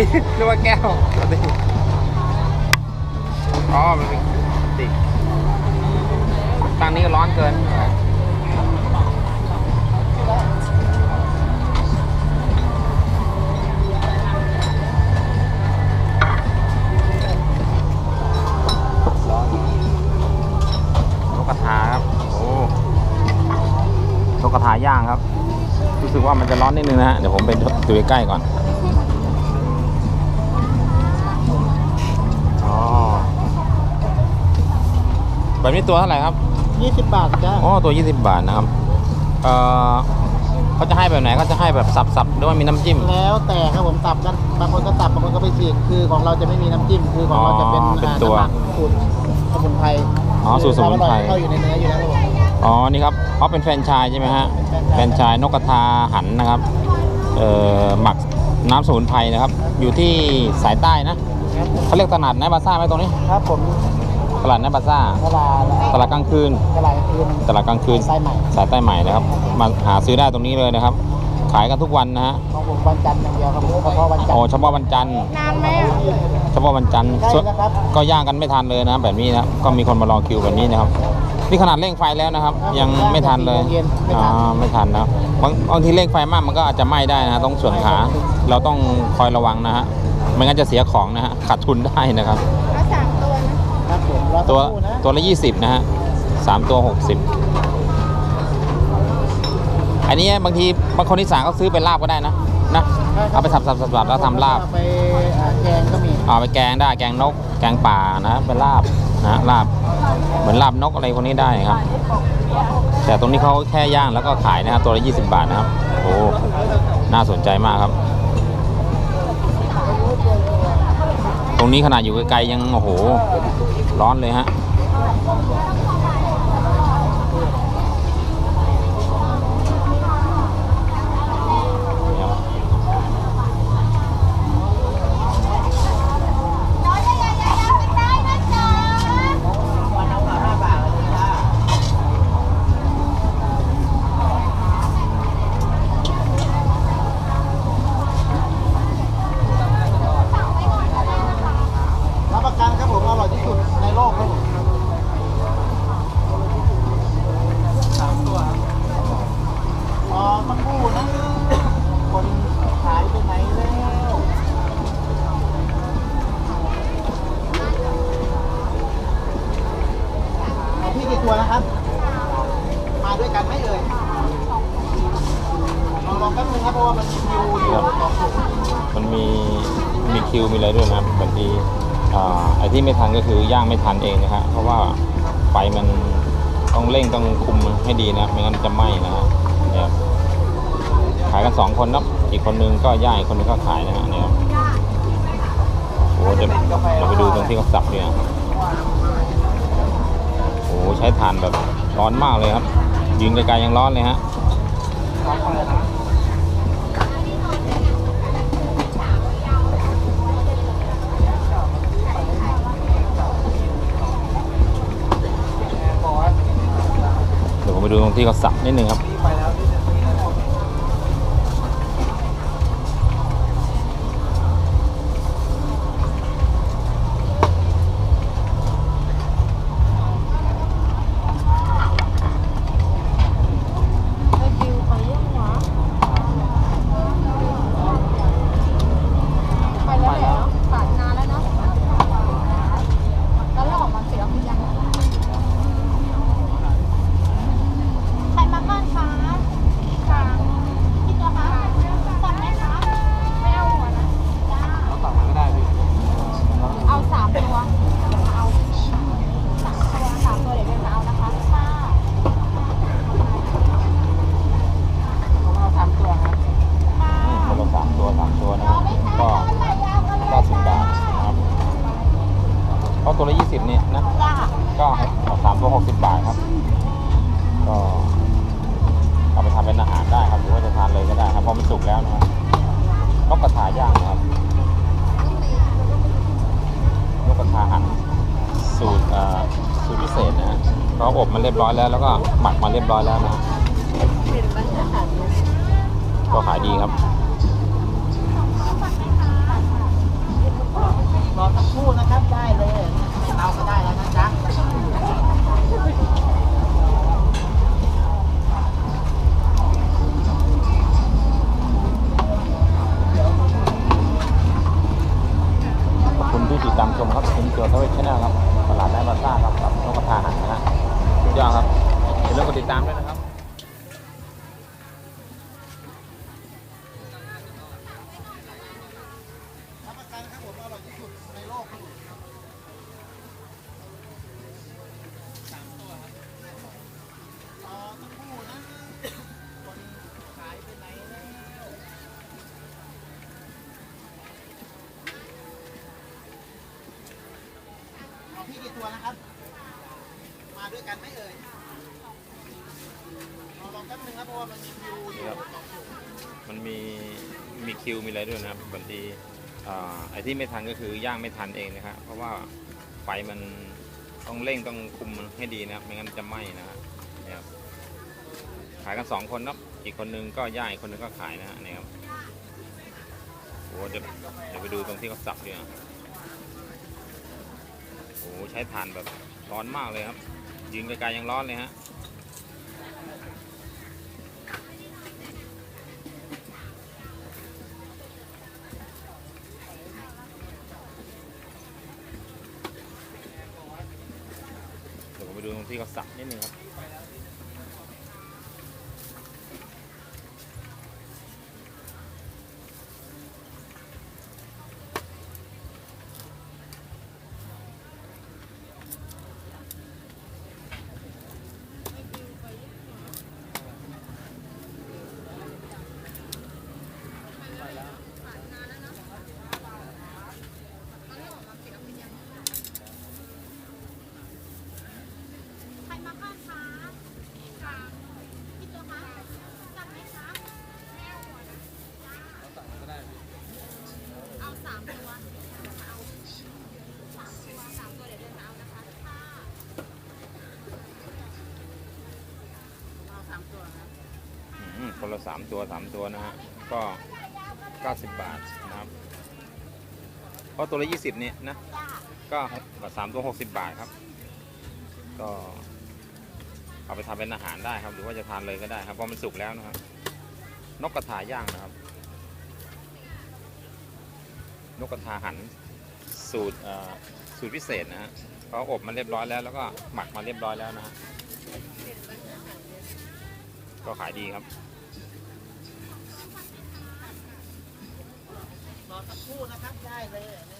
ตีหรือว่าแก้วโรตีอ๋อมันเป็นติตั้งนี้ร้อนเกินกกระทาครับโอ้นกกระทาย่างครับ รู้สึกว่ามันจะร้อนนิดนึงนะฮะ เดี๋ยวผมไปดูใกล้ๆก่อน แบบนี้ตัวเท่าไหร่ครับ 20 บาทจ้าอ๋อตัว 20 บาทนะครับ เอ่อเขาจะให้แบบไหนเขาจะให้แบบสับๆหรือว่ามีน้ำจิ้ม แล้วแต่ครับผมตับกันบางคนก็ตับบางคนก็ไปฉีกคือของเราจะไม่มีน้ำจิ้มคือของเราจะเป็นอ๋อเป็นตัว อ่าน้ำหมักสูตรสมุนไพรอ๋อสูตรสมุนไพรความออยเข้าอยู่ในเนื้ออยู่แล้วครับผม อ๋อ นี่ครับอ๋อเป็นแฟรนไชส์ใช่ไหมฮะ แฟรนไชส์นกกระทาหันนะครับ เอ่อ หมักน้ำสมุนไพรนะครับ อยู่ที่สายใต้นะครับผมเขาเรียกตลาดไนท์บาซ่าไหมตรงนี้ ครับผม ตลาดไนท์บาซ่า ตลาดตลาดกลางคืน ตลาดกลางคืนตลาดกลางคืนสายใหม่สายใต้ใหม่นะครับ มาหาซื้อได้ตรงนี้เลยนะครับ ขายกันทุกวันนะฮะของผมวันจันทร์อย่างเดียวครับผมเฉพาะวันจันทโอ้ร์เฉพาะวันจันทร์ นานไหมอะเฉพาะวันจันทร์ใช่ส่วนนะครับ ก็ย่างกันไม่ทันเลยนะแบบนี้นะก็มีคนมารอคิวแบบนี้นะครับ นี่ขนาดเร่งไฟแล้วนะครับยังไม่ทันเลยสี่โมงเย็นไม่อ่าทันไม่ทันนะบางบางทีเร่งไฟมากมันก็อาจจะไหม้ได้นะต้องส่วนขาเราต้องคอยระวังนะฮะไม่งั้นจะเสียของนะฮะขาดทุนได้นะครับ เอาสามตัวนะครับผมรอสัก ตัวครู่นะตัวละ20นะฮะสามตัว60อันนี้บางทีบางคนที่สั่งเขาซื้อเป็นลาบก็ได้นะนะเอาไปสับสับสับสับแล้วทำลาบไปอ่าแกงก็มีเอาไปแกงได้แกงนก แกงป่านะเป็นลาบนะลาบเหมือนลาบนกอะไรพวกนี้ได้ครับ แต่ตรงนี้เขาแค่ย่างแล้วก็ขายนะครับตัวละ20 บาทนะครับโอ้น่าสนใจมากครับ ตรงนี้ขนาดอยู่ไกลๆยังโอ้โห ร้อนเลยฮะนี่ครับ รับประกันครับผมอร่อยที่สุดในโลกครับผมสามตัวอ๋อสักครู่นะ คนขายไปไหนแล้วเอาพี่กี่ตัวนะครับ มาด้วย กันไหมเอ่ยลองลองแป๊บนึงครับเพราะว่ามันมีคิวอยู่สองถุงมันมีมีคิวมีอะไรด้วยนะครับบางทีอ่าไอ้ที่ไม่ทันก็คือย่างไม่ทันเองนะฮะเพราะว่าไฟมันต้องเร่งต้องคุมให้ดีนะไม่งั้นจะไหม้นะฮะเนี่ยครับขายกันสองคนนะอีกคนนึงก็ย่างอีกคนนึงก็ขายนะฮะเนี่ยครับโอ้โหเดี๋ยวเราไปดูตรงที่เขาสับเนี่ยโอ้โหใช้ถ่านแบบร้อนมากเลยครับ ยืนไกลๆยังร้อนเลยฮะเดี๋ยวผมไปดูตรงที่เขาสับนิดนึงครับ กแล้วนะครับนกกระทาย่างครับนกกระทาหั่นสูตรสูตรพิเศษนะฮะเราอบมันเรียบร้อยแล้วแล้วก็หมักมาเรียบร้อยแล้วนะก็ขายดีครับรอสักครู่นะครับ เกียวทวีชแนลครับตลา ตัวนะครับ มาด้วยกันไหมเอ่ยรอลองแป๊บนึงครับเพราะว่ามันมีคิวอยู่ครับ มันมีมีคิวมีอะไรด้วยนะครับบางทีอ่าไอ้ที่ไม่ทันก็คือย่างไม่ทันเองนะครับเพราะว่าไฟมันต้องเร่งต้องคุมมันให้ดีนะครับไม่งั้นจะไหม้นะครับเนี่ยครับขายกันสองคนครับอีกคนนึงก็ย่างอีกคนนึงก็ขายนะฮะนี่ครับโอ้เดี๋ยวเดี๋ยวไปดูตรงที่เขาสับดีกว่า โอ้ใช้ถ่านแบบร้อนมากเลยครับ ยิงไกลๆยังร้อนเลยฮะเดี๋ยวผมไปดูตรงที่เขาสับนิดนึงครับ ใครมาบ้างคะค่ะพี่ตัวคะสั่งไหมคะไม่เอาหัวนะเอาสั่งก็ได้เอาสามตัวเอาสามตัวสามตัวเดี๋ยวเดินมาเอานะคะค่ะ เอาสามตัวครับ อืมคนละ สามตัวสามตัวนะฮะก็เก้าสิบบาทนะครับ เพราะตัวละยี่สิบนี่ยนะ ก็สามตัวหกสิบบาทครับ ก็เอาไปทำเป็นอาหารได้ครับ หรือว่าจะทานเลยก็ได้ครับเพราะมันสุกแล้วนะครับ นกกระทาย่างนะครับ นกกระทาหันสูตรอ่อสูตรพิเศษนะฮะเขาอบมาเรียบร้อยแล้ว แล้วก็หมักมาเรียบร้อยแล้วนะฮะก็ขายดีครับ รอสักครู่นะครับได้เลย